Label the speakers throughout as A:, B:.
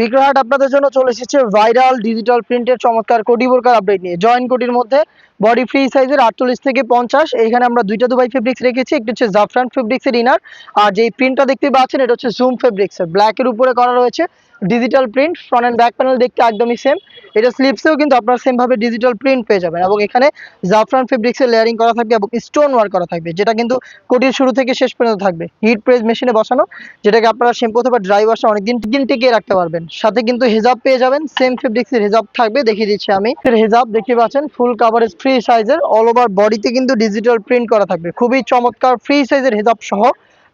A: বিক্রয়হাট আপনাদের জন্য চলে এসেছে ভাইরাল ডিজিটাল প্রিন্টের চমৎকার কোটি বোরকার আপডেট নিয়ে। জয়েন্ট কোটির মধ্যে বডি ফ্রি সাইজের আটচল্লিশ থেকে পঞ্চাশ। এখানে আমরা দুইটা দুবাই ফেব্রিক্স রেখেছি, একটি হচ্ছে জাফরান ফেব্রিক্সের ইনার আর যেই প্রিন্টটা দেখতে পাচ্ছেন, এটা হচ্ছে জুম ফেব্রিক্সের ব্ল্যাকের উপরে করা রয়েছে। Digital print front and back panel দেখতে একদমই সেম এটা স্লিপসেও কিন্তু আপনারা সেম ভাবে ডিজিটাল প্রিন্ট পেয়ে যাবেন এবং এখানে জাফরান ফেব্রিক্সের লেয়ারিং করা থাকবে এবং স্টোন ওয়ার্ক করা থাকবে, যেটা কিন্তু কোটির শুরু থেকে শেষ পর্যন্ত থাকবে। হিট প্রেস মেশিনে বসানো, যেটাকে আপনারা শ্যাম্পু অথবা ড্রাই ওয়াশে অনেকদিন দিন টিকিয়ে রাখতে পারবেন। সাথে কিন্তু হেজাব পেয়ে যাবেন সেম ফেব্রিক্সের হেজাব থাকবে, দেখিয়ে দিচ্ছি আমি। হেজাব দেখতে পাচ্ছেন ফুল কাভারেজ ফ্রি সাইজের অল ওভার বডিতে কিন্তু ডিজিটাল প্রিন্ট করা থাকবে। খুবই চমৎকার ফ্রি সাইজের হেজাব সহ।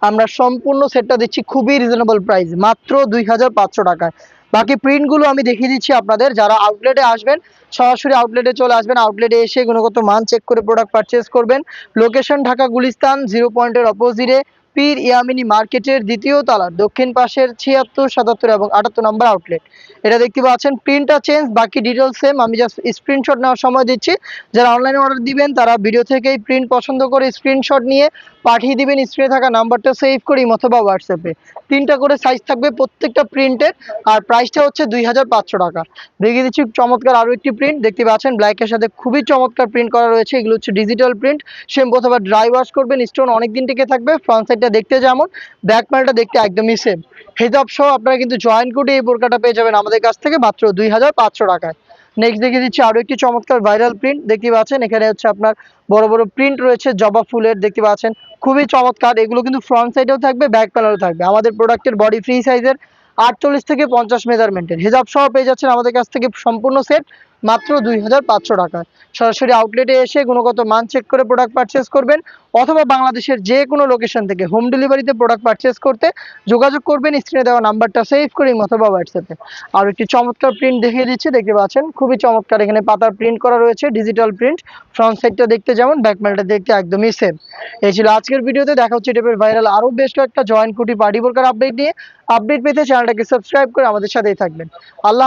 A: আমরা সম্পূর্ণ সেটটা দিচ্ছি খুবই রিজনেবল প্রাইস মাত্র দুই হাজার পাঁচশো টাকায়। বাকি প্রিন্টগুলো আমি দেখিয়ে দিচ্ছি আপনাদের, যারা আউটলেটে আসবেন, সরাসরি আউটলেটে চলে আসবেন আউটলেটে এসে গুণগত মান চেক করে প্রোডাক্ট পারচেস করবেন। লোকেশন ঢাকা গুলিস্তান জিরো পয়েন্টের অপোজিটে পীর ইয়ামিনী মার্কেটের দ্বিতীয় তলার দক্ষিণ পাশের ছিয়াত্তর, সাতাত্তর এবং আটাত্তর নম্বর আউটলেট এটা দেখতে পাচ্ছেন প্রিন্টটা চেঞ্জ বাকি ডিটেলস সেম আমি জাস্ট স্ক্রিনশট নেওয়ার সময় দিচ্ছি। যারা অনলাইনে অর্ডার দিবেন, তারা ভিডিও থেকেই প্রিন্ট পছন্দ করে স্ক্রিনশট নিয়ে পাঠিয়ে দিবেন স্ক্রিনে থাকা নাম্বারটা সেভ করি অথবা হোয়াটসঅ্যাপে তিনটা করে সাইজ থাকবে প্রত্যেকটা প্রিন্টের আর প্রাইসটা হচ্ছে দুই হাজার পাঁচশো টাকা। দেখিয়ে দিচ্ছি চমৎকার আরও একটি প্রিন্ট দেখতে পাচ্ছেন ব্ল্যাকের সাথে খুবই চমৎকার প্রিন্ট করা রয়েছে, এগুলো হচ্ছে ডিজিটাল প্রিন্ট সেম অথবা ড্রাই ওয়াশ করবেন স্টোন অনেক দিন টিকে থাকবে ফ্রন্ট সাইডটা দেখতে যেমন ব্যাক প্যানেলটা দেখতে একদমই সেম হেজাব সহ আপনারা কিন্তু জয়েন কোডে এই বোরকাটা পেয়ে যাবেন আমাদের কাছ থেকে মাত্র দুই হাজার পাঁচশো টাকায়। নেক্সট দেখিয়ে দিচ্ছি আরও একটি চমৎকার ভাইরাল প্রিন্ট দেখতে পাচ্ছেন। এখানে হচ্ছে আপনার বড় বড় প্রিন্ট রয়েছে, জবা ফুলের দেখতে পাচ্ছেন। খুবই চমৎকার, এগুলো কিন্তু ফ্রন্ট সাইডেও থাকবে ব্যাক প্যানেলও থাকবে। আমাদের প্রোডাক্টের বডি ফ্রি সাইজের আটচল্লিশ থেকে পঞ্চাশ মেজারমেন্টের হেজাব সহ পেয়ে যাচ্ছেন আমাদের কাছ থেকে সম্পূর্ণ সেট মাত্র দুই হাজার পাঁচশো টাকায় সরাসরি আউটলেটে এসে গুণগত মান চেক করে প্রোডাক্ট পারচেস করবেন অথবা বাংলাদেশের যে কোনো লোকেশন থেকে হোম ডেলিভারিতে প্রোডাক্ট পারচেস করতে যোগাযোগ করবেন। স্ক্রিনে দেওয়া নাম্বারটা সেভ করি অথবা হোয়াটসঅ্যাপে আর একটি চমৎকার প্রিন্ট দেখিয়ে দিচ্ছি, দেখতে পাচ্ছেন? খুবই চমৎকার এখানে পাতার প্রিন্ট করা রয়েছে ডিজিটাল প্রিন্ট ফ্রন্ট সাইডটা দেখতে যেমন ব্যাক প্যানেলটা দেখতে একদমই সেম এই ছিল আজকের ভিডিওতে, দেখা হচ্ছে টাইপের ভাইরাল আরও বেশ কয়েকটা জয়েন্ট কুটি পার্টি বোরকার আপডেট নিয়ে। আপডেট পেতে চ্যানেলটাকে সাবস্ক্রাইব করে আমাদের সাথেই থাকবেন। আল্লাহ